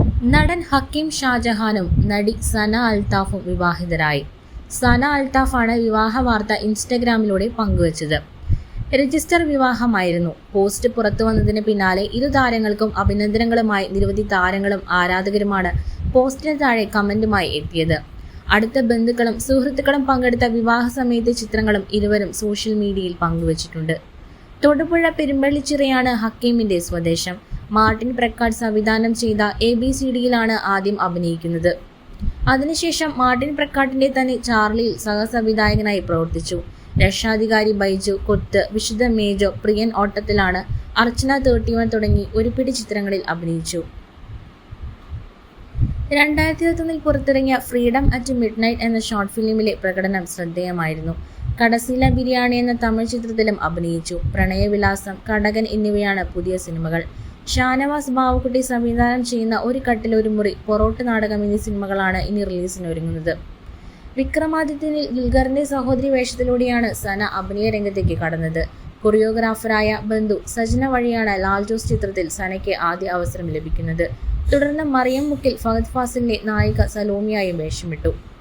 നടൻ ഹക്കീം ഷാജഹാനും നടി സന അൽത്താഫും വിവാഹിതരായി. സന അൽത്താഫാണ് വിവാഹ വാർത്ത ഇൻസ്റ്റഗ്രാമിലൂടെ പങ്കുവച്ചത്. രജിസ്റ്റർ വിവാഹമായിരുന്നു. പോസ്റ്റ് പുറത്തു വന്നതിന് പിന്നാലെ ഇരു താരങ്ങൾക്കും അഭിനന്ദനങ്ങളുമായി നിരവധി താരങ്ങളും ആരാധകരുമാണ് പോസ്റ്റിന് താഴെ കമന്റുമായി എത്തിയത്. അടുത്ത ബന്ധുക്കളും സുഹൃത്തുക്കളും പങ്കെടുത്ത വിവാഹ സമയത്തെ ചിത്രങ്ങളും ഇരുവരും സോഷ്യൽ മീഡിയയിൽ പങ്കുവച്ചിട്ടുണ്ട്. തൊടുപുഴ പെരുമ്പള്ളിച്ചിറയാണ് ഹക്കീമിന്റെ സ്വദേശം. മാർട്ടിൻ പ്രക്കാട് സംവിധാനം ചെയ്ത എ ബി സി ഡിയിലാണ് ആദ്യം അഭിനയിക്കുന്നത്. അതിനുശേഷം മാർട്ടിൻ പ്രക്കാട്ടിന്റെ തന്നെ ചാർലിയിൽ സഹസംവിധായകനായി പ്രവർത്തിച്ചു. രക്ഷാധികാരി ബൈജു കൊത്ത് വിശുദ്ധ മേജോ പ്രിയൻ ഓട്ടത്തിലാണ് അർച്ചന തേർട്ടി വൺ തുടങ്ങി ഒരുപിടി ചിത്രങ്ങളിൽ അഭിനയിച്ചു. രണ്ടായിരത്തി ഇരുപത്തൊന്നിൽ പുറത്തിറങ്ങിയ ഫ്രീഡം അറ്റ് മിഡ് നൈറ്റ് എന്ന ഷോർട്ട് ഫിലിമിലെ പ്രകടനം ശ്രദ്ധേയമായിരുന്നു. കടസീല ബിരിയാണി എന്ന തമിഴ് ചിത്രത്തിലും അഭിനയിച്ചു. പ്രണയവിലാസം കടകൻ എന്നിവയാണ് പുതിയ സിനിമകൾ. ഷാനവാസ് ബാവക്കുട്ടി സംവിധാനം ചെയ്യുന്ന ഒരു കട്ടിൽ ഒരു മുറി പൊറോട്ട് നാടകം എന്നീ സിനിമകളാണ് ഇനി റിലീസിന് ഒരുങ്ങുന്നത്. വിക്രമാദിത്യനിൽ ദുൽഖറിന്റെ സഹോദരി വേഷത്തിലൂടെയാണ് സന അഭിനയ രംഗത്തേക്ക് കടന്നത്. കൊറിയോഗ്രാഫറായ ബന്ധു സജന വഴിയാണ് ലാൽ ജോസ് ചിത്രത്തിൽ സനയ്ക്ക് ആദ്യ അവസരം ലഭിക്കുന്നത്. തുടർന്ന് മറിയം മുക്കിൽ ഫഹദ് ഫാസിലിന്റെ നായിക സലോമിയായും വേഷമിട്ടു.